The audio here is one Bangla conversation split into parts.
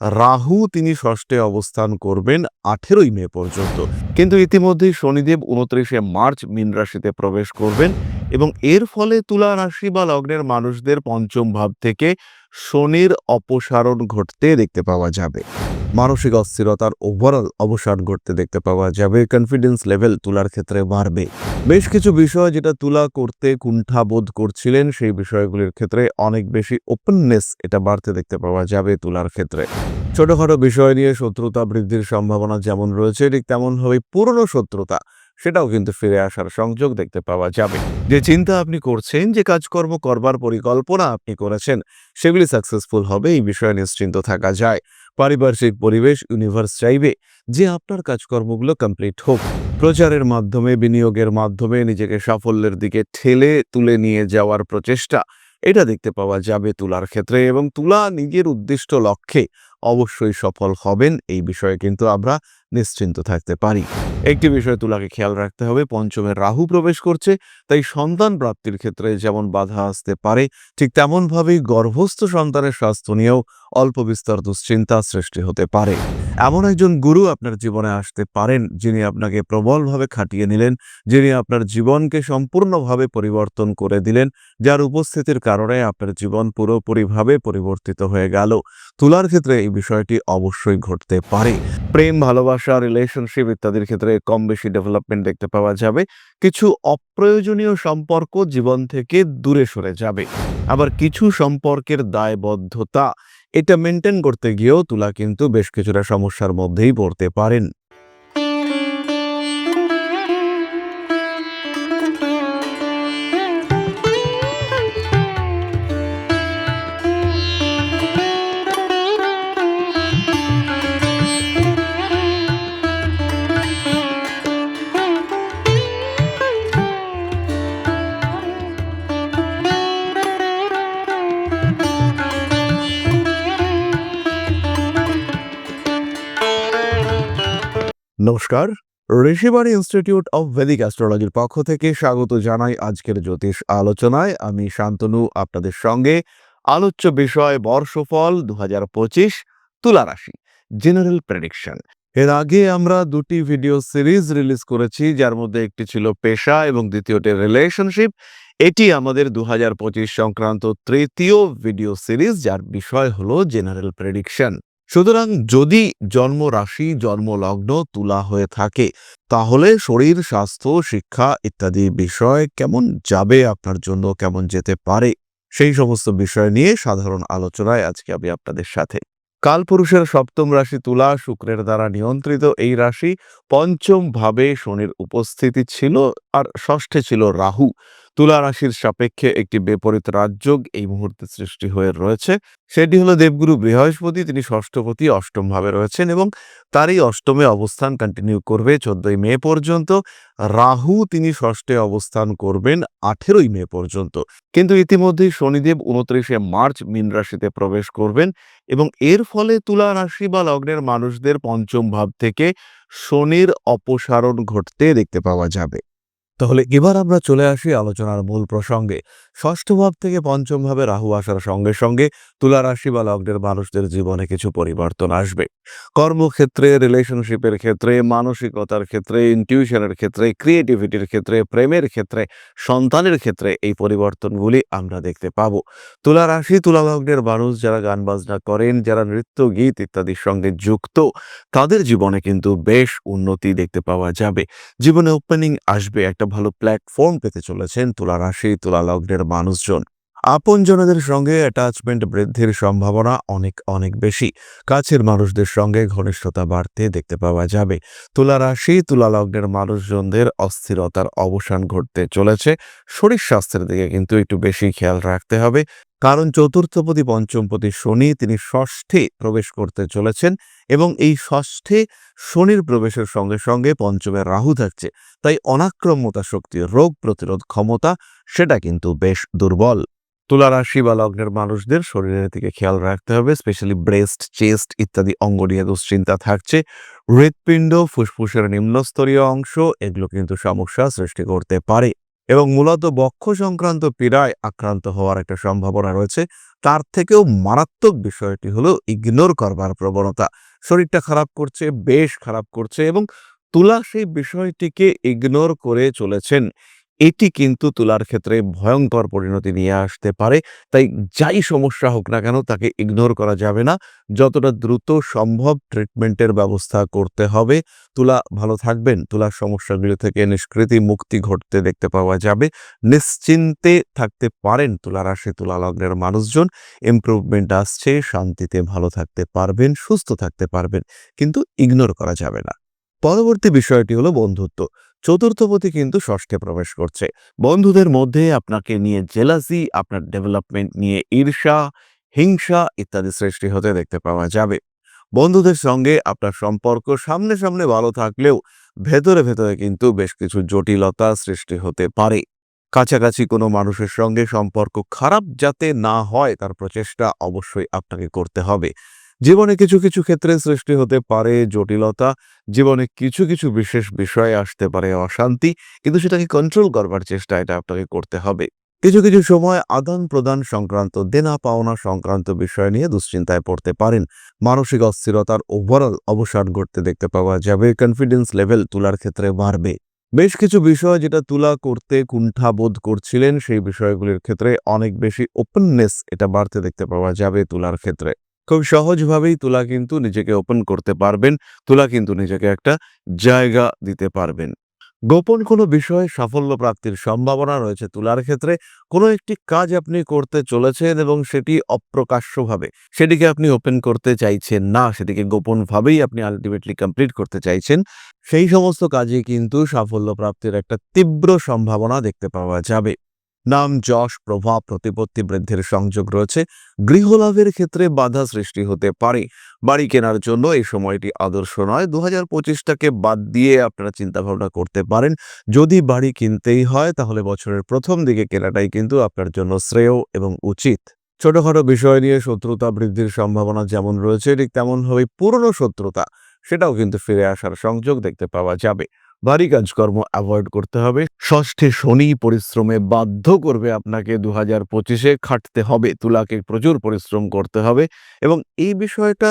রাহু তিনি ষষ্ঠে অবস্থান করবেন আঠেরোই মে পর্যন্ত। কিন্তু ইতিমধ্যেই শনিদেব উনত্রিশে মার্চ মিন রাশিতে প্রবেশ করবেন এবং এর ফলে তুলা রাশি বা লগ্নের মানুষদের পঞ্চম ভাব থেকে শনির অপসারণ ঘটতে দেখতে পাওয়া যাবে। মানসিক অস্থিরতার ওভারঅল অবসান ঘটতে দেখতে পাওয়া যাবে। কনফিডেন্স লেভেল তুলার ক্ষেত্রে বাড়বে। বেশ কিছু বিষয় যেটা তুলা করতে কুণ্ঠাবোধ করছিলেন, সেই বিষয়গুলির ক্ষেত্রে অনেক বেশি ওপেননেস এটা বাড়তে দেখতে পাওয়া যাবে তুলার ক্ষেত্রে। ছোটখাটো বিষয় নিয়ে শত্রুতা বৃদ্ধির সম্ভাবনা যেমন রয়েছে, ঠিক তেমনভাবে পুরনো শত্রুতা সেটাও কিন্তু ফিরে আসার সংযোগ দেখতে পাওয়া যাবে। যে চিন্তা আপনি করছেন, যে কাজকর্ম করবার পরিকল্পনা আপনি করেছেন, সেগুলি সাকসেসফুল হবে, এই বিষয়ে নিশ্চিন্ত থাকা যায়। পারিপার্শ্বিক পরিবেশ ইউনিভার্স চাইবে যে আপনার কাজকর্মগুলো কমপ্লিট হোক। প্রচারের মাধ্যমে, বিনিয়োগের মাধ্যমে নিজেকে সাফল্যের দিকে ঠেলে তুলে নিয়ে যাওয়ার প্রচেষ্টা, এটা দেখতে পাওয়া যাবে তুলার ক্ষেত্রে এবং তুলা নিজের উদ্দিষ্ট লক্ষ্যে অবশ্যই সফল হবেন, এই বিষয়ে কিন্তু আমরা নিশ্চিন্ত থাকতে পারি। একটি বিষয় তুলাকে খেয়াল রাখতে হবে। পঞ্চমের রাহু প্রবেশ করছে, তাই সন্তান প্রাপ্তির ক্ষেত্রে যেমন বাধা আসতে পারে, ঠিক তেমনভাবেই গর্ভস্থ সন্তানের স্বাস্থ্য নিয়েও অল্প বিস্তার দুশ্চিন্তা সৃষ্টি হতে পারে। এমন একজন গুরু আপনার জীবনে আসতে পারেন যিনি আপনাকে প্রবলভাবে খাটিয়ে নিলেন, যিনি আপনার জীবনকে সম্পূর্ণভাবে পরিবর্তন করে দিলেন, যার উপস্থিতির কারণে আপনার জীবন পুরোপুরিভাবে পরিবর্তিত হয়ে গেল। তুলার ক্ষেত্রে এই বিষয়টি অবশ্যই ঘটতে পারে। প্রেম, ভালোবাসা রিলেশনশিপ ইত্যাদির ক্ষেত্রে কম বেশি ডেভেলপমেন্ট দেখতে পাওয়া যাবে। কিছু অপ্রয়োজনীয় সম্পর্ক জীবন থেকে দূরে সরে যাবে। আবার কিছু সম্পর্কের দায়বদ্ধতা এটা মেনটেন করতে গিয়েও তুলা কিন্তু বেশ কিছুটা সমস্যার মধ্যেই পড়তে পারেন। নমস্কার। ঋষিবাণী ইনস্টিটিউট অফ ভেদিক অ্যাস্ট্রোলজির পক্ষ থেকে স্বাগত জানাই আজকের জ্যোতিষ আলোচনায়। আমি শান্তনু, আপনাদের সঙ্গে আলোচ্য বিষয় বর্ষফল দু হাজার পঁচিশ তুলা রাশি জেনারেল প্রেডিকশন এর আগে আমরা দুটি ভিডিও সিরিজ রিলিজ করেছি, যার মধ্যে একটি ছিল পেশা এবং দ্বিতীয়টি রিলেশনশিপ এটি আমাদের দু সংক্রান্ত তৃতীয় ভিডিও সিরিজ যার বিষয় হলো জেনারেল প্রেডিকশন সুতরাং যদি জন্ম রাশি জন্মলগ্ন তুলা হয়ে থাকে, তাহলে শরীর, স্বাস্থ্য, শিক্ষা ইত্যাদি বিষয় কেমন যাবে আপনার জন্য, কেমন যেতে পারে, সেই সমস্ত বিষয় নিয়ে সাধারণ আলোচনায় আজকে আমি আপনাদের সাথে। কালপুরুষের সপ্তম রাশি তুলা, শুক্রের দ্বারা নিয়ন্ত্রিত এই রাশি পঞ্চম ভাবে শনির উপস্থিতি ছিল, আর ষষ্ঠে ছিল রাহু। তুলা রাশির সাপেক্ষে একটি বিপরীত রাজযোগ এই মুহূর্তে সৃষ্টি হয়ে রয়েছে। সেটি হলো দেবগুরু বৃহস্পতি, তিনি ষষ্ঠপতি অষ্টম ভাবে রয়েছেন এবং তারই অষ্টমে অবস্থান কন্টিনিউ করবে চোদ্দই মে পর্যন্ত। রাহু, তিনি ষষ্ঠে অবস্থান করবেন আঠেরোই মে পর্যন্ত। কিন্তু ইতিমধ্যেই শনিদেব উনত্রিশে মার্চ মীন রাশিতে প্রবেশ করবেন এবং এর ফলে তুলা রাশি বা লগ্নের মানুষদের পঞ্চম ভাব থেকে শনির অপসারণ ঘটতে দেখতে পাওয়া যাবে। তাহলে এবার আমরা চলে আসি আলোচনার মূল প্রসঙ্গে। ষষ্ঠ ভাব থেকে পঞ্চম ভাবে রাহু আসার সঙ্গে সঙ্গে তুলা রাশি বা লগ্নের মানুষদের জীবনে কিছু পরিবর্তন আসবে। কর্মক্ষেত্রে রিলেশনশিপের ক্ষেত্রে, মানসিকতার ক্ষেত্রে ইনটিউশনের ক্ষেত্রে ক্রিয়েটিভিটির ক্ষেত্রে, প্রেমের ক্ষেত্রে, সন্তানের ক্ষেত্রে এই পরিবর্তনগুলি আমরা দেখতে পাব। তুলা রাশি, তুলা লগ্নের মানুষ যারা গান বাজনা করেন, যারা নৃত্য, গীত ইত্যাদির সঙ্গে যুক্ত, তাদের জীবনে কিন্তু বেশ উন্নতি দেখতে পাওয়া যাবে। জীবনে ওপেনিং আসবে, একটা ভালো প্ল্যাটফর্ম পেতে চলেছেন তুলা রাশি তুলা লগ্নের মানুষজন। আপনজনদের সঙ্গে অ্যাটাচমেন্ট বৃদ্ধির সম্ভাবনা অনেক অনেক বেশি। কাছের মানুষদের সঙ্গে ঘনিষ্ঠতা বাড়তে দেখতে পাওয়া যাবে। তুলা রাশি, তুলা লগ্নের মানুষজনদের অস্থিরতার অবসান ঘটতে চলেছে। শরীর স্বাস্থ্যের দিকে কিন্তু একটু বেশি খেয়াল রাখতে হবে। কারণ চতুর্থপতি, পঞ্চমপতি শনি তিনি ষষ্ঠে প্রবেশ করতে চলেছেন এবং এই ষষ্ঠে শনির প্রবেশের সঙ্গে সঙ্গে পঞ্চমে রাহু থাকছে। তাই অনাক্রম্যতা শক্তি, রোগ প্রতিরোধ ক্ষমতা, সেটা কিন্তু বেশ দুর্বল। তুলা রাশি বা লগ্নের মানুষদের শরীরের দিকে খেয়াল রাখতে হবে স্পেশালি ব্রেস্ট চেস্ট ইত্যাদি অঙ্গ নিয়ে দুশ্চিন্তা থাকছে। হৃৎপিণ্ড, ফুসফুসের নিম্নস্তরীয় অংশ, এগুলো কিন্তু সমস্যা সৃষ্টি করতে পারে এবং মূলত বক্ষ সংক্রান্ত পীড়ায় আক্রান্ত হওয়ার একটা সম্ভাবনা রয়েছে। তার থেকেও মারাত্মক বিষয়টি হলো ইগনোর করবার প্রবণতা। শরীরটা খারাপ করছে, বেশ খারাপ করছে এবং তুলা সেই বিষয়টিকে ইগনোর করে চলেছেন। এটি কিন্তু তুলার ক্ষেত্রে ভয়ঙ্কর পরিণতি নিয়ে আসতে পারে। তাই যাই সমস্যা হোক না কেন তাকে ইগনোর করা যাবে না। যতটা দ্রুত সম্ভব ট্রিটমেন্টের ব্যবস্থা করতে হবে। তুলা ভালো থাকবেন তুলার সমস্যাগুলি থেকে নিষ্কৃতি মুক্তি ঘটতে দেখতে পাওয়া যাবে। নিশ্চিন্তে থাকতে পারেন তুলা রাশি, তুলা লগ্নের মানুষজন। ইমপ্রুভমেন্ট আসছে, শান্তিতে ভালো থাকতে পারবেন, সুস্থ থাকতে পারবেন, কিন্তু ইগনোর করা যাবে না। পরবর্তী বিষয়টি হলো বন্ধুত্ব। চতুর্থপতি কিন্তু ষষ্ঠে প্রবেশ করছে। বন্ধুদের মধ্যে আপনাকে নিয়ে জেলাসি, আপনার ডেভেলপমেন্ট নিয়ে ঈর্ষা, হিংসা ইত্যাদি সৃষ্টি হতে দেখতে পাওয়া যাবে। বন্ধুদের সঙ্গে আপনার সম্পর্ক সামনে সামনে ভালো থাকলেও ভেতরে ভেতরে কিন্তু বেশ কিছু জটিলতা সৃষ্টি হতে পারে। কাছাকাছি কোনো মানুষের সঙ্গে সম্পর্ক খারাপ যাতে না হয় তার প্রচেষ্টা অবশ্যই আপনাকে করতে হবে। জীবনে কিছু কিছু ক্ষেত্রে সৃষ্টি হতে পারে জটিলতা, জীবনে কিছু কিছু বিশেষ বিষয়ে আসতে পারে অশান্তি, কিন্তু সেটাকে কন্ট্রোল করবার চেষ্টা এটা আপনাকে করতে হবে। কিছু কিছু সময় আদান প্রদান সংক্রান্ত, দেনা পাওনা সংক্রান্ত বিষয় নিয়ে দুশ্চিন্তায় পড়তে পারেন। মানসিক অস্থিরতার ওভারঅল অবসান ঘটতে দেখতে পাওয়া যাবে কনফিডেন্স লেভেল তুলার ক্ষেত্রে বাড়বে। বেশ কিছু বিষয় যেটা তুলা করতে কুণ্ঠাবোধ করছিলেন, সেই বিষয়গুলির ক্ষেত্রে অনেক বেশি ওপেননেস এটা বাড়তে দেখতে পাওয়া যাবে তুলার ক্ষেত্রে। খুব সহজভাবেই তুলা কিন্তু নিজেকে ওপেন করতে পারবেন। তুলা কিন্তু নিজেকে একটা জায়গা দিতে পারবেন। গোপন কোনো বিষয়ে সাফল্য প্রাপ্তির সম্ভাবনা রয়েছে তুলার ক্ষেত্রে। কোনো একটি কাজ আপনি করতে চলেছেন এবং সেটি অপ্রকাশ্যভাবে, সেটিকে আপনি ওপেন করতে চাইছেন না, সেটিকে গোপনভাবেই আপনি আলটিমেটলি কমপ্লিট করতে চাইছেন, সেই সমস্ত কাজে কিন্তু সাফল্য প্রাপ্তির একটা তীব্র সম্ভাবনা দেখতে পাওয়া যাবে। নাম, যশ, প্রভাব, প্রতিপত্তি বৃদ্ধির সংযোগ রয়েছে। গৃহলাভের ক্ষেত্রে বাধা সৃষ্টি হতে পারে। বাড়ি কেনার জন্য এই সময়টি আদর্শ নয়। দু হাজার পঁচিশটাকে বাদ দিয়ে আপনারা চিন্তা ভাবনা করতে পারেন। যদি বাড়ি কিনতেই হয়, তাহলে বছরের প্রথম দিকে কেনাটাই কিন্তু আপনার জন্য শ্রেয় এবং উচিত। ছোটখাটো বিষয় নিয়ে শত্রুতা বৃদ্ধির সম্ভাবনা যেমন রয়েছে, ঠিক তেমনভাবে পুরনো শত্রুতা, সেটাও কিন্তু ফিরে আসার সংযোগ দেখতে পাওয়া যাবে। ভারী কাজকর্ম অ্যাভয়েড করতে হবে। ষষ্ঠে শনি পরিশ্রমে বাধ্য করবে আপনাকে দু হাজার পঁচিশে খাটতে হবে। তুলাকে প্রচুর পরিশ্রম করতে হবে এবং এই বিষয়টা,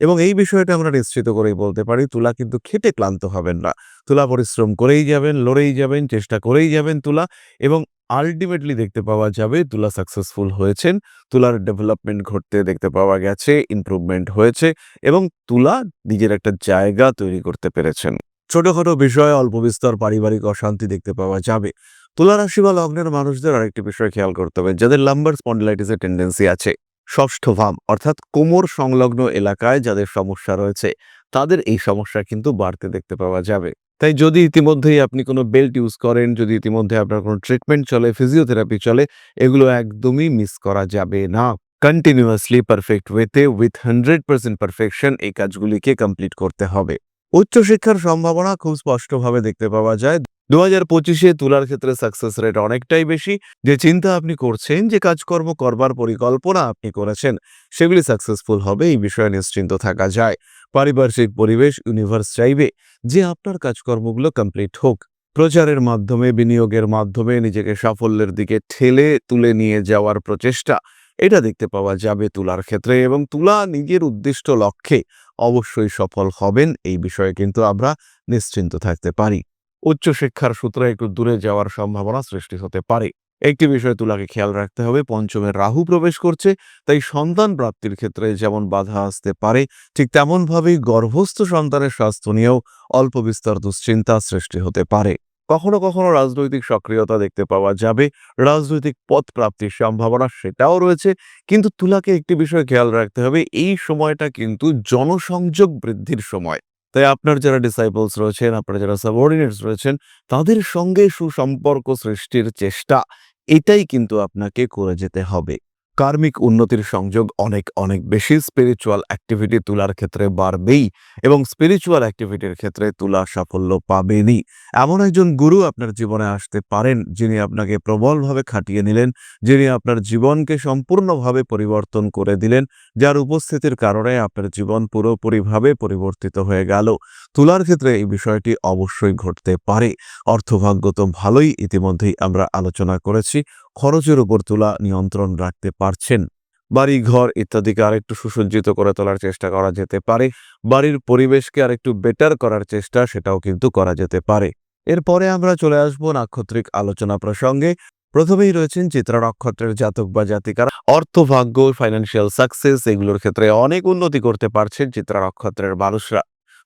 এবং এই বিষয়টা আমরা নিশ্চিত করেই বলতে পারি, তুলা কিন্তু খেটে ক্লান্ত হবেন না। তুলা পরিশ্রম করেই যাবেন, লড়েই যাবেন, চেষ্টা করেই যাবেন তুলা এবং আলটিমেটলি দেখতে পাওয়া যাবে তুলা সাকসেসফুল হয়েছেন, তুলার ডেভেলপমেন্ট ঘটতে দেখতে পাওয়া গেছে ইমপ্রুভমেন্ট হয়েছে এবং তুলা নিজের একটা জায়গা তৈরি করতে পেরেছেন। ছোটখাটো বিষয়ে অল্প বিস্তর পারিবারিক অশান্তি দেখতে পাওয়া যাবে। তুলা রাশি বা লগ্নের মানুষদের আরেকটি বিষয় খেয়াল করতে হবে, যাদের লাম্বার স্পন্ডিলাইটিসের টেন্ডেন্সি আছে। ষষ্ঠ ভাব অর্থাৎ কোমর সংলগ্ন এলাকায় যাদের সমস্যা রয়েছে, তাদের এই সমস্যা কিন্তু বাড়তে দেখতে পাওয়া যাবে। তাই যদি ইতিমধ্যেই আপনি কোনো বেল্ট ইউজ করেন, যদি ইতিমধ্যে আপনার কোনো ট্রিটমেন্ট চলে ফিজিওথেরাপি চলে, এগুলো একদমই মিস করা যাবে না। কন্টিনিউয়াসলি পারফেক্ট ওয়েতে উইথ হান্ড্রেড পারফেকশন এই কাজগুলিকে কমপ্লিট করতে হবে। উচ্চশিক্ষার সম্ভাবনা খুব স্পষ্টভাবে দেখতে পাওয়া যায়। দু হাজার পঁচিশে তুলার ক্ষেত্রে সাকসেস রেট অনেকটাই বেশি। যে চিন্তা আপনি করছেন, যে কাজকর্ম করবার পরিকল্পনা আপনি করেছেন, সেগুলি সাকসেসফুল হবে, এই বিষয়ে নিশ্চিন্ত থাকা যায়। পারিপার্শ্বিক পরিবেশ ইউনিভার্স চাইবে যে আপনার কাজকর্মগুলো কমপ্লিট হোক। প্রচারের মাধ্যমে, বিনিয়োগের মাধ্যমে নিজেকে সাফল্যের দিকে ঠেলে তুলে নিয়ে যাওয়ার প্রচেষ্টা, এটা দেখতে পাওয়া যাবে তুলার ক্ষেত্রে। এবং তুলা নিজের উদ্দিষ্ট লক্ষ্যে অবশ্যই সফল হবেন, এই বিষয়ে কিন্তু আমরা নিশ্চিন্ত থাকতে পারি। উচ্চশিক্ষার সূত্রে একটু দূরে যাওয়ার সম্ভাবনা সৃষ্টি হতে পারে। একটি বিষয় তুলাকে খেয়াল রাখতে হবে, পঞ্চমে রাহু প্রবেশ করছে, তাই সন্তান প্রাপ্তির ক্ষেত্রে যেমন বাধা আসতে পারে, ঠিক তেমনভাবেই গর্ভস্থ সন্তানের স্বাস্থ্য নিয়েও অল্প বিস্তার দুশ্চিন্তা সৃষ্টি হতে পারে। কখনো কখনো রাজনৈতিক সক্রিয়তা দেখতে পাওয়া যাবে, রাজনৈতিক পথ প্রাপ্তির সম্ভাবনা সেটাও রয়েছে। কিন্তু তুলাকে একটি বিষয় খেয়াল রাখতে হবে, এই সময়টা কিন্তু জনসংযোগ বৃদ্ধির সময়। তাই আপনার যারা ডিসাইপলস রয়েছেন, আপনার যারা সাবঅর্ডিনেটস রয়েছেন, তাদের সঙ্গে সুসম্পর্ক সৃষ্টির চেষ্টা, এটাই কিন্তু আপনাকে করে যেতে হবে। কার্মিক উন্নতির সংযোগ অনেক অনেক বেশি। স্পিরিচুয়াল অ্যাক্টিভিটি তুলার ক্ষেত্রে বাড়বেই এবং স্পিরিচুয়াল অ্যাক্টিভিটির ক্ষেত্রে তুলা সাফল্য পাবেনই। এমন একজন গুরু আপনার জীবনে আসতে পারেন যিনি আপনাকে প্রবলভাবে খাটিয়ে নিলেন, যিনি আপনার জীবনকে সম্পূর্ণভাবে পরিবর্তন করে দিলেন, যার উপস্থিতির কারণে আপনার জীবন পুরোপুরিভাবে পরিবর্তিত হয়ে গেল। তুলার ক্ষেত্রে এই বিষয়টি অবশ্যই ঘটতে পারে। অর্থভাগ্য তো ভালোই ইতিমধ্যেই আমরা আলোচনা করেছি। খরচের উপর তোলা নিয়ন্ত্রণ রাখতে পারছেন। বাড়ি ঘর ইত্যাদিকে আরেকটু সুসজ্জিত করে তোলার চেষ্টা করা যেতে পারে। বাড়ির পরিবেশকে আরেকটু বেটার করার চেষ্টা সেটাও কিন্তু করা যেতে পারে। এরপরে আমরা চলে আসব নাক্ষত্রিক আলোচনা প্রসঙ্গে। প্রথমেই রয়েছেন চিত্রা নক্ষত্রের জাতক বা জাতিকারা। অর্থভাগ্য ফাইন্যান্সিয়াল সাকসেস এগুলোর ক্ষেত্রে অনেক উন্নতি করতে পারছেন চিত্রা নক্ষত্রের মানুষরা।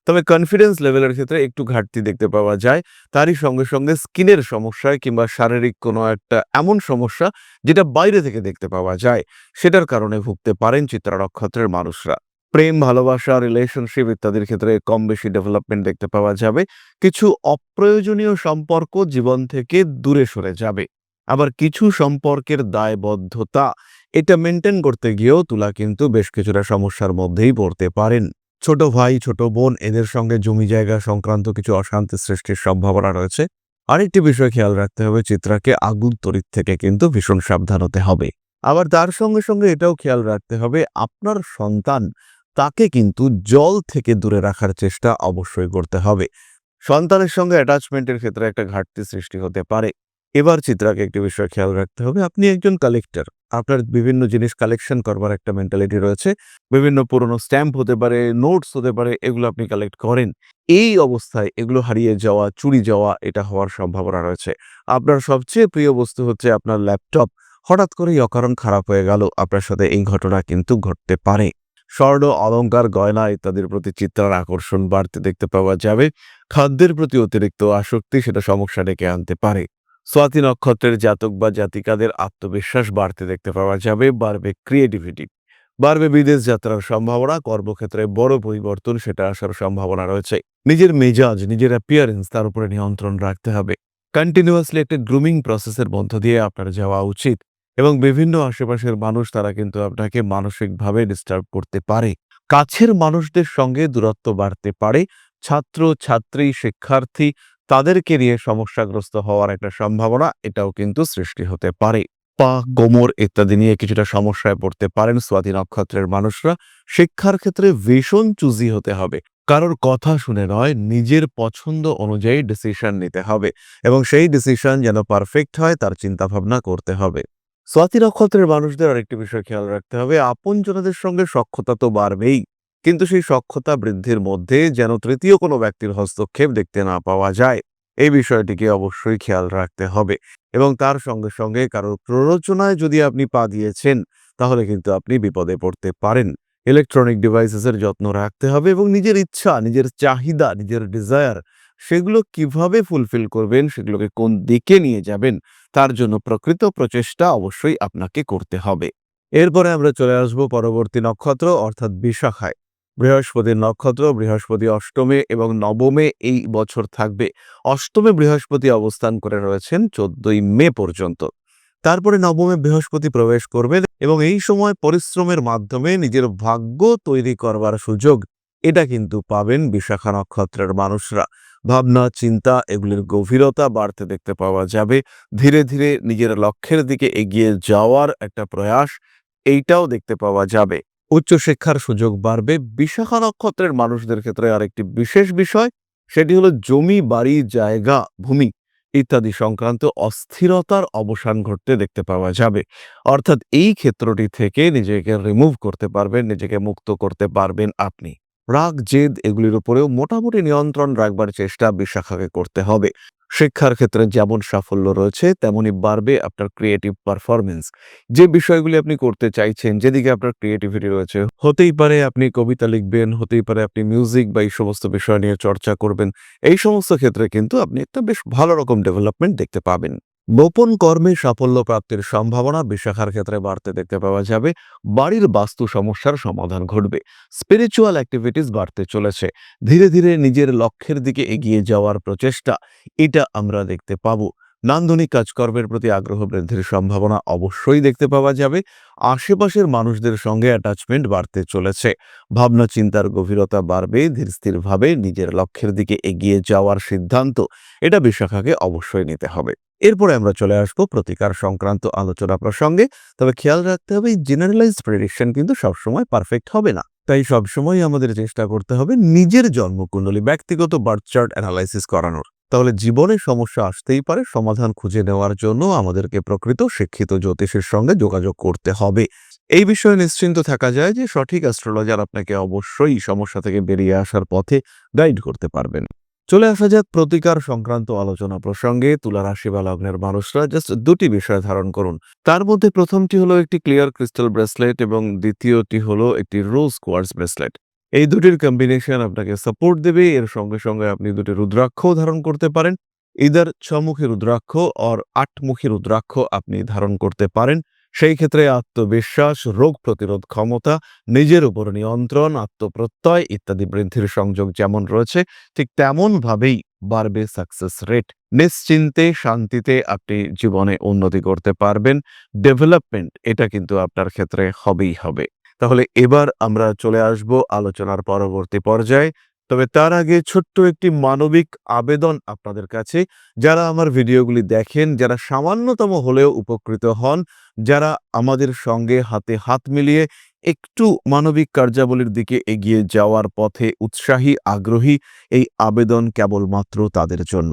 তবে কনফিডেন্স লেভেলের ক্ষেত্রে একটু ঘাটতি দেখতে পাওয়া যায়। তারই সঙ্গে সঙ্গে স্কিনের সমস্যায় কিংবা শারীরিক কোনো একটা এমন সমস্যা যেটা বাইরে থেকে দেখতে পাওয়া যায়, সেটার কারণে ভুগতে পারেন চিত্রা নক্ষত্রের মানুষরা। প্রেম, ভালোবাসা রিলেশনশিপ ইত্যাদির ক্ষেত্রে কম বেশি ডেভেলপমেন্ট দেখতে পাওয়া যাবে। কিছু অপ্রয়োজনীয় সম্পর্ক জীবন থেকে দূরে সরে যাবে। আবার কিছু সম্পর্কের দায়বদ্ধতা, এটা মেনটেন করতে গিয়েও তুলা কিন্তু বেশ কিছুটা সমস্যার মধ্যেই পড়তে পারেন। ছোট ভাই, ছোট বোন, এদের সঙ্গে জমি জায়গা সংক্রান্ত কিছু অশান্তি সৃষ্টির সম্ভাবনা রয়েছে। আরেকটি বিষয় খেয়াল রাখতে হবে, চিত্রাকে আগুন তড়িৎ থেকে কিন্তু ভীষণ সাবধান হতে হবে। আবার তার সঙ্গে সঙ্গে এটাও খেয়াল রাখতে হবে, আপনার সন্তান তাকে কিন্তু জল থেকে দূরে রাখার চেষ্টা অবশ্যই করতে হবে। সন্তানের সঙ্গে অ্যাটাচমেন্টের ক্ষেত্রে একটা ঘাটতি সৃষ্টি হতে পারে। এবার চিত্রাকে একটি বিষয় খেয়াল রাখতে হবে। আপনি একজন কালেক্টর আপনার বিভিন্ন জিনিস কালেকশন করবার একটা মেন্টালিটি রয়েছে। বিভিন্ন পুরনো স্ট্যাম্প হতে পারে নোটস হতে পারে, এগুলো আপনি কালেক্ট করেন। এই অবস্থায় এগুলো হারিয়ে যাওয়া, চুরি যাওয়া, এটা হওয়ার সম্ভাবনা রয়েছে। আপনার সবচেয়ে প্রিয় বস্তু হচ্ছে আপনার ল্যাপটপ হঠাৎ করেই অকারণ খারাপ হয়ে গেল, আপনার সাথে এই ঘটনা কিন্তু ঘটতে পারে। স্বর্ণ, অলংকার, গয়না ইত্যাদির প্রতি চিত্রার আকর্ষণ বাড়তে দেখতে পাওয়া যাবে। খাদ্যের প্রতি অতিরিক্ত আসক্তি সেটা সমস্যা ডেকে আনতে পারে। স্বাতি নক্ষত্রের জাতক বা জাতিকাদের আত্মবিশ্বাস বাড়তে দেখতে পাওয়া যাবে, বাড়বে ক্রিয়েটিভিটি বাড়বে বিদেশ যাত্রার সম্ভাবনা, কর্মক্ষেত্রে বড় পরিবর্তন সেটা আসার সম্ভাবনা রয়েছে। নিজের মেজাজ, নিজের অ্যাপিয়ারেন্স তার উপরে নিয়ন্ত্রণ রাখতে হবে। কন্টিনিউয়াসলি একটা গ্রুমিং প্রসেসের মধ্য দিয়ে আপনার যাওয়া উচিত এবং বিভিন্ন আশেপাশের মানুষ তারা কিন্তু আপনাকে মানসিকভাবে ডিস্টার্ব করতে পারে। কাছের মানুষদের সঙ্গে দূরত্ব বাড়তে পারে। ছাত্র, ছাত্রী, শিক্ষার্থী তাদেরকে নিয়ে সমস্যাগ্রস্ত হওয়ার একটা সম্ভাবনা এটাও কিন্তু সৃষ্টি হতে পারে। পা, কোমর ইত্যাদি নিয়ে কিছুটা সমস্যায় পড়তে পারেন স্বাধীন নক্ষত্রের মানুষরা। শিক্ষার ক্ষেত্রে ভীষণ চুজি হতে হবে। কারোর কথা শুনে নয়, নিজের পছন্দ অনুযায়ী ডিসিশন নিতে হবে এবং সেই ডিসিশন যেন পারফেক্ট হয় তার চিন্তা ভাবনা করতে হবে। স্বাতি নক্ষত্রের মানুষদের আরেকটি বিষয় খেয়াল রাখতে হবে, আপনজনদের সঙ্গে সক্ষতা তো বাড়বেই। কিন্তু সেই সক্ষতা বৃদ্ধির মধ্যে যেন তৃতীয় কোনো ব্যক্তির হস্তক্ষেপ দেখতে না পাওয়া যায়। এই বিষয়টিকে অবশ্যই খেয়াল রাখতে হবে এবং তার সঙ্গে সঙ্গে কারোর প্ররোচনায় যদি আপনি পা দিয়েছেন, তাহলে কিন্তু আপনি বিপদে পড়তে পারেন। ইলেকট্রনিক ডিভাইসেসের যত্ন রাখতে হবে এবং নিজের ইচ্ছা, নিজের চাহিদা, নিজের ডিজায়ার সেগুলো কীভাবে ফুলফিল করবেন, সেগুলোকে কোন দিকে নিয়ে যাবেন, তার জন্য প্রকৃত প্রচেষ্টা অবশ্যই আপনাকে করতে হবে। এরপরে আমরা চলে আসব পরবর্তী নক্ষত্র, অর্থাৎ বিশাখায়। বৃহস্পতির নক্ষত্র, বৃহস্পতি অষ্টমে এবং নবমে এই বছর থাকবে। অষ্টমে বৃহস্পতি অবস্থান করে রয়েছেন চোদ্দই মে পর্যন্ত। তারপরে নবমে বৃহস্পতি প্রবেশ করবেন এবং এই সময় পরিশ্রমের মাধ্যমে নিজের ভাগ্য তৈরি করবার সুযোগ এটা কিন্তু পাবেন বিশাখা নক্ষত্রের মানুষরা। ভাবনা, চিন্তা এগুলির গভীরতা বাড়তে দেখতে পাওয়া যাবে। ধীরে ধীরে নিজের লক্ষ্যের দিকে এগিয়ে যাওয়ার একটা প্রয়াস এইটাও দেখতে পাওয়া যাবে। উচ্চশিক্ষার সুযোগ বাড়বে। বিশাখা নক্ষত্রের মানুষদের ক্ষেত্রে আরেকটি বিশেষ বিষয়, সেটি হলো জমি, বাড়ি, জায়গা, ভূমি ইত্যাদি সংক্রান্ত অস্থিরতার অবসান ঘটতে দেখতে পাওয়া যাবে। অর্থাৎ এই ক্ষেত্রটি থেকে নিজেকে রিমুভ করতে পারবেন, নিজেকে মুক্ত করতে পারবেন আপনি। রাগ, জেদ, এগুলির উপরেও মোটামুটি নিয়ন্ত্রণ রাখবার চেষ্টা বিশাখাকে করতে হবে। শিক্ষার ক্ষেত্রে যেমন সাফল্য রয়েছে, তেমনই বাড়বে আপনার ক্রিয়েটিভ পারফরমেন্স যে বিষয়গুলি আপনি করতে চাইছেন, যেদিকে আপনার ক্রিয়েটিভিটি রয়েছে, হতেই পারে আপনি কবিতা লিখবেন, হতেই পারে আপনি মিউজিক বা এই সমস্ত বিষয় নিয়ে চর্চা করবেন। এই সমস্ত ক্ষেত্রে কিন্তু আপনি একটা বেশ ভালো রকম ডেভেলপমেন্ট দেখতে পাবেন। গোপন কর্মে সাফল্য প্রাপ্তির সম্ভাবনা বিশাখার ক্ষেত্রে বাড়তে দেখতে পাওয়া যাবে। বাড়ির বাস্তু সমস্যার সমাধান ঘটবে। স্পিরিচুয়াল অ্যাক্টিভিটিস বাড়তে চলেছে। ধীরে ধীরে নিজের লক্ষ্যের দিকে এগিয়ে যাওয়ার প্রচেষ্টা, এটা আমরা দেখতে পাবো। নান্দনিক কাজকর্মের প্রতি আগ্রহ বৃদ্ধির সম্ভাবনা অবশ্যই দেখতে পাওয়া যাবে। আশেপাশের মানুষদের সঙ্গে অ্যাটাচমেন্ট বাড়তে চলেছে। ভাবনা চিন্তার গভীরতা বাড়বে ধীরস্থিরভাবে নিজের লক্ষ্যের দিকে এগিয়ে যাওয়ার সিদ্ধান্ত, এটা বিশাখাকে অবশ্যই নিতে হবে। এরপরে আমরা চলে আসব প্রতিকার সংক্রান্ত আলোচনা প্রসঙ্গে। তবে খেয়াল রাখতে হবে জেনারেলাইজড প্রেডিকশন কিন্তু সবসময় পারফেক্ট হবে না। তাই সবসময় আমাদের চেষ্টা করতে হবে নিজের জন্মকুণ্ডলী, ব্যক্তিগত বার্থ চার্ট অ্যানালাইসিস করানোর। তাহলে জীবনে সমস্যা আসতেই পারে, সমাধান খুঁজে নেওয়ার জন্য আমাদেরকে প্রকৃত শিক্ষিত জ্যোতিষের সঙ্গে যোগাযোগ করতে হবে। এই বিষয়ে নিশ্চিন্ত থাকা যায় যে সঠিক অ্যাস্ট্রোলজার আপনাকে অবশ্যই সমস্যা থেকে বেরিয়ে আসার পথে গাইড করতে পারবেন। চলে আসা যাক প্রতিকার সংক্রান্ত আলোচনা প্রসঙ্গে তুলা রাশি বা লগ্নের মানুষরা জাস্ট দুটি বিষয় ধারণ করুন। তার মধ্যে প্রথমটি হলো একটি ক্লিয়ার ক্রিস্টাল ব্রেসলেট এবং দ্বিতীয়টি হলো একটি রোজ কোয়ার্স ব্রেসলেট এই দুটির কম্বিনেশন আপনাকে সাপোর্ট দেবে, এর সঙ্গে সঙ্গে আপনি দুটি রুদ্রাক্ষও ধারণ করতে পারেন। ইদার ছমুখী রুদ্রাক্ষ অর আটমুখী রুদ্রাক্ষ আপনি ধারণ করতে পারেন। সেই ক্ষেত্রে আত্মবিশ্বাস, রোগ প্রতিরোধ ক্ষমতা, নিজের উপর নিয়ন্ত্রণ, আত্মপ্রত্যয় ইত্যাদি বৃদ্ধির সংযোগ যেমন রয়েছে, ঠিক তেমনভাবেই বাড়বে সাকসেস রেট নিশ্চিন্তে, শান্তিতে আপনি জীবনে উন্নতি করতে পারবেন। ডেভেলপমেন্ট এটা কিন্তু আপনার ক্ষেত্রে হবেই হবে। তাহলে এবার আমরা চলে আসব আলোচনার পরবর্তী পর্যায়ে। তবে তার আগে ছোট্ট একটি মানবিক আবেদন আপনাদের কাছে। যারা আমার ভিডিওগুলি দেখেন, যারা সামান্যতম হলেও উপকৃত হন যারা আমাদের সঙ্গে হাতে হাত মিলিয়ে একটু মানবিক কার্যাবলীর দিকে এগিয়ে যাওয়ার পথে উৎসাহী, আগ্রহী এই আবেদন কেবলমাত্র তাদের জন্য।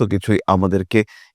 কিছুই আমাদেরকে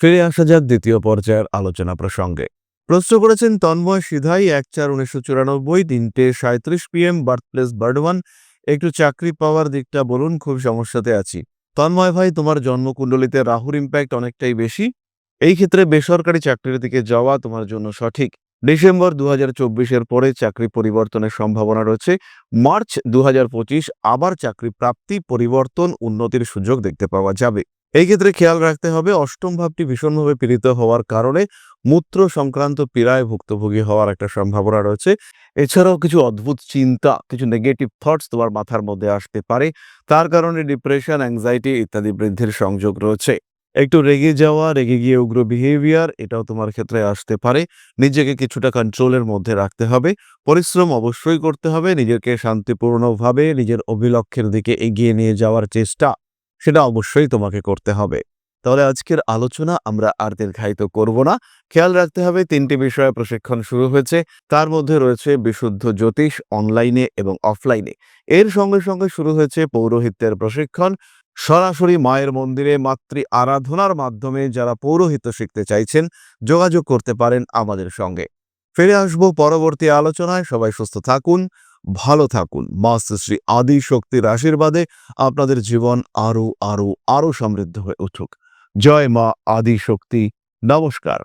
ফিরে আসা যাক দ্বিতীয় পর্যায়ের আলোচনা প্রসঙ্গে। প্রশ্ন করেছেন, তন্ময় সিধাই, এক চার উনিশশো চুরানব্বই, তিনটে সাঁত্রিশ পিএম বার্থ প্লেস বার্ডওয়ান একটু চাকরি পাওয়ার দিকটা বলুন, খুব সমস্যাতে আছি। তন্ময় ভাই, তোমার জন্মকুণ্ডলিতে রাহুর ইম্প্যাক্ট অনেকটাই বেশি। এই ক্ষেত্রে বেসরকারি চাকরির দিকে যাওয়া তোমার জন্য সঠিক। ডিসেম্বর দু হাজার চব্বিশের পরে চাকরি পরিবর্তনের সম্ভাবনা রয়েছে। মার্চ দু আবার চাকরি প্রাপ্তি, পরিবর্তন, উন্নতির সুযোগ দেখতে পাওয়া যাবে। এই ক্ষেত্রে খেয়াল রাখতে হবে, অষ্টম ভাবটি ভীষণভাবে পীড়িত হওয়ার কারণে মূত্র সংক্রান্ত পীড়ায় ভুক্তভোগী হওয়ার একটা সম্ভাবনা রয়েছে। এছাড়াও কিছু অদ্ভুত চিন্তা, কিছু নেগেটিভ থটস তোমার মাথার মধ্যে আসতে পারে। তার কারণে ডিপ্রেশন অ্যাংজাইটি ইত্যাদি বৃদ্ধির সংযোগ রয়েছে। একটু রেগে যাওয়া, রেগে গিয়ে উগ্র বিহেভিয়ার এটাও তোমার ক্ষেত্রে আসতে পারে। নিজেকে কিছুটা কন্ট্রোলের মধ্যে রাখতে হবে। পরিশ্রম অবশ্যই করতে হবে। নিজেকে শান্তিপূর্ণভাবে নিজের অভিলক্ষের দিকে এগিয়ে নিয়ে যাওয়ার চেষ্টা সেটা অবশ্যই তোমাকে করতে হবে। তাহলে আজকের আলোচনা আমরা আর দীর্ঘায়িত করব না। খেয়াল রাখতে হবে, তিনটি বিষয়ে প্রশিক্ষণ শুরু হয়েছে। তার মধ্যে রয়েছে বিশুদ্ধ জ্যোতিষ অনলাইনে এবং অফলাইনে। এর সঙ্গে সঙ্গে শুরু হয়েছে পৌরোহিত্যের প্রশিক্ষণ। সরাসরি মায়ের মন্দিরে মাতৃ আরাধনার মাধ্যমে যারা পৌরোহিত্য শিখতে চাইছেন, যোগাযোগ করতে পারেন আমাদের সঙ্গে। ফিরে আসব পরবর্তী আলোচনায়। সবাই সুস্থ থাকুন। ভালো থাকুন। মাস্টার শ্রী আদি শক্তির আশীর্বাদে আপনাদের জীবন আরও আরও আরও সমৃদ্ধ হয়ে উঠুক। জয় মা আদি শক্তি। নমস্কার।